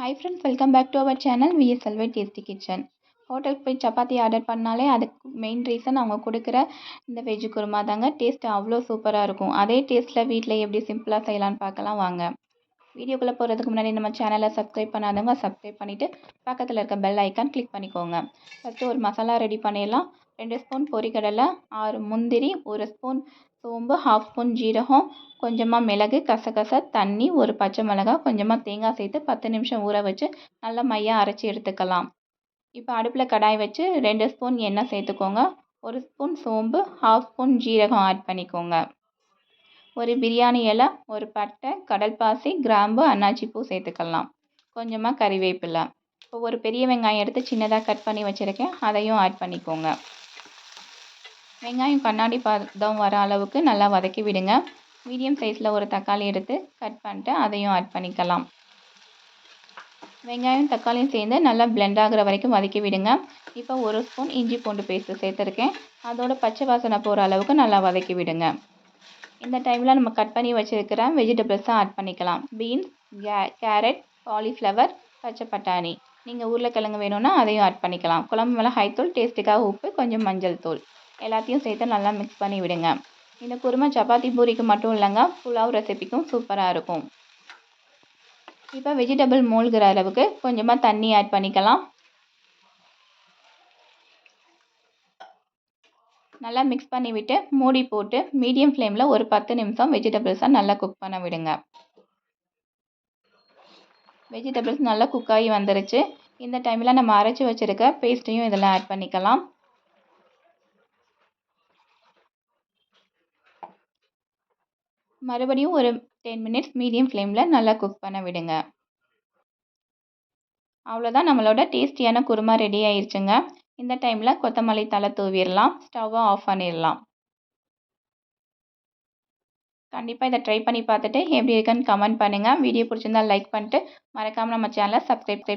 Hi friends welcome back to our channel விஎஸ்எல்வை tasty kitchen ஹோட்டலுக்கு போய் chapati order பண்ணாலே அதுக்கு மெயின் ரீசன் அவங்க கொடுக்குற இந்த வெஜ் குருமா தாங்க. டேஸ்ட் அவ்வளோ சூப்பராக இருக்கும். அதே டேஸ்ட்டில் வீட்டில் எப்படி சிம்பிளாக செய்யலான்னு பார்க்கலாம் வாங்க. வீடியோக்குள்ளே போகிறதுக்கு முன்னாடி நம்ம சேனலை சப்ஸ்கிரைப் பண்ணாதவங்க சப்ஸ்கிரைப் பண்ணிவிட்டு பக்கத்தில் இருக்க பெல் ஐக்கான் கிளிக் பண்ணிக்கோங்க. ஃபஸ்ட்டு ஒரு மசாலா ரெடி பண்ணிடலாம். ரெண்டு ஸ்பூன் பொரிக்கடலை ஆறு முந்திரி ஒரு ஸ்பூன் சோம்பு ஹாஃப் ஸ்பூன் ஜீரகம் கொஞ்சமாக மிளகு கசகச தண்ணி ஒரு பச்சை மிளகாய் கொஞ்சமாக தேங்காய் சேர்த்து பத்து நிமிஷம் ஊற வச்சு நல்லா மையாக அரைச்சி எடுத்துக்கலாம். இப்போ அடுப்பில் கடாய் வச்சு ரெண்டு ஸ்பூன் எண்ணெய் சேர்த்துக்கோங்க. ஒரு ஸ்பூன் சோம்பு ஹாஃப் ஸ்பூன் ஜீரகம் ஆட் பண்ணிக்கோங்க. ஒரு பிரியாணி இலை ஒரு பட்டை கடல் பாசி கிராம்பு அன்னாச்சி பூ சேர்த்துக்கலாம். கொஞ்சமாக கறிவேப்பிலை. இப்போ ஒரு பெரிய வெங்காயம் எடுத்து சின்னதாக கட் பண்ணி வச்சுருக்கேன். அதையும் ஆட் பண்ணிக்கோங்க. வெங்காயம் கண்ணாடி பதம் வர அளவுக்கு நல்லா வதக்கி விடுங்க. மீடியம் சைஸில் ஒரு தக்காளி எடுத்து கட் பண்ணிட்டு அதையும் ஆட் பண்ணிக்கலாம். வெங்காயம் தக்காளியும் சேர்ந்து நல்லா பிளெண்ட் ஆகிற வரைக்கும் வதக்கி விடுங்க. இப்போ ஒரு ஸ்பூன் இஞ்சி பூண்டு பேஸ்ட்டு சேர்த்துருக்கேன். அதோட பச்சை வாசனை போகிற அளவுக்கு நல்லா வதக்கி விடுங்க. இந்த டைமில் நம்ம கட் பண்ணி வச்சுருக்கிற வெஜிடபிள்ஸாக ஆட் பண்ணிக்கலாம். பீன்ஸ் கே கேரட் காலிஃப்ளவர் பச்சை பட்டாணி. நீங்கள் உருளைக்கிழங்கு வேணும்னா அதையும் ஆட் பண்ணிக்கலாம். குழம்பு மேலே தூள் டேஸ்ட்டுக்காக உப்பு கொஞ்சம் மஞ்சள் தூள். எல்லாத்தையும் சேர்த்து நல்லா மிக்ஸ் பண்ணி விடுங்க. இந்த குருமா சப்பாத்தி பூரிக்கு மட்டும் இல்லைங்க புலாவ் ரெசிபிக்கும் சூப்பராக இருக்கும். இப்போ வெஜிடபிள் மூழ்கிற அளவுக்கு கொஞ்சமாக தண்ணி ஆட் பண்ணிக்கலாம். நல்லா மிக்ஸ் பண்ணிவிட்டு மூடி போட்டு மீடியம் ஃப்ளேமில் ஒரு பத்து நிமிஷம் வெஜிடபிள்ஸை நல்லா குக் பண்ண விடுங்க. வெஜிடபிள்ஸ் நல்லா குக் ஆகி வந்துருச்சு. இந்த டைமில் நம்ம அரைச்சி வச்சுருக்க பேஸ்ட்டையும் இதில் ஆட் பண்ணிக்கலாம். மறுபடியும் ஒரு டென் மினிட்ஸ் மீடியம் ஃப்ளேமில் நல்லா குக் பண்ண விடுங்க. அவ்வளோதான் நம்மளோட டேஸ்டியான குருமா ரெடி ஆயிடுச்சுங்க இந்த டைமில் கொத்தமல்லி தலை தூவிடலாம். ஸ்டவ்வை ஆஃப் பண்ணிடலாம். கண்டிப்பாக இதை ட்ரை பண்ணி பார்த்துட்டு எப்படி இருக்குன்னு கமெண்ட் பண்ணுங்கள் வீடியோ பிடிச்சிருந்தா லைக் பண்ணிட்டு மறக்காமல் நம்ம சேனலை சப்ஸ்கிரைப்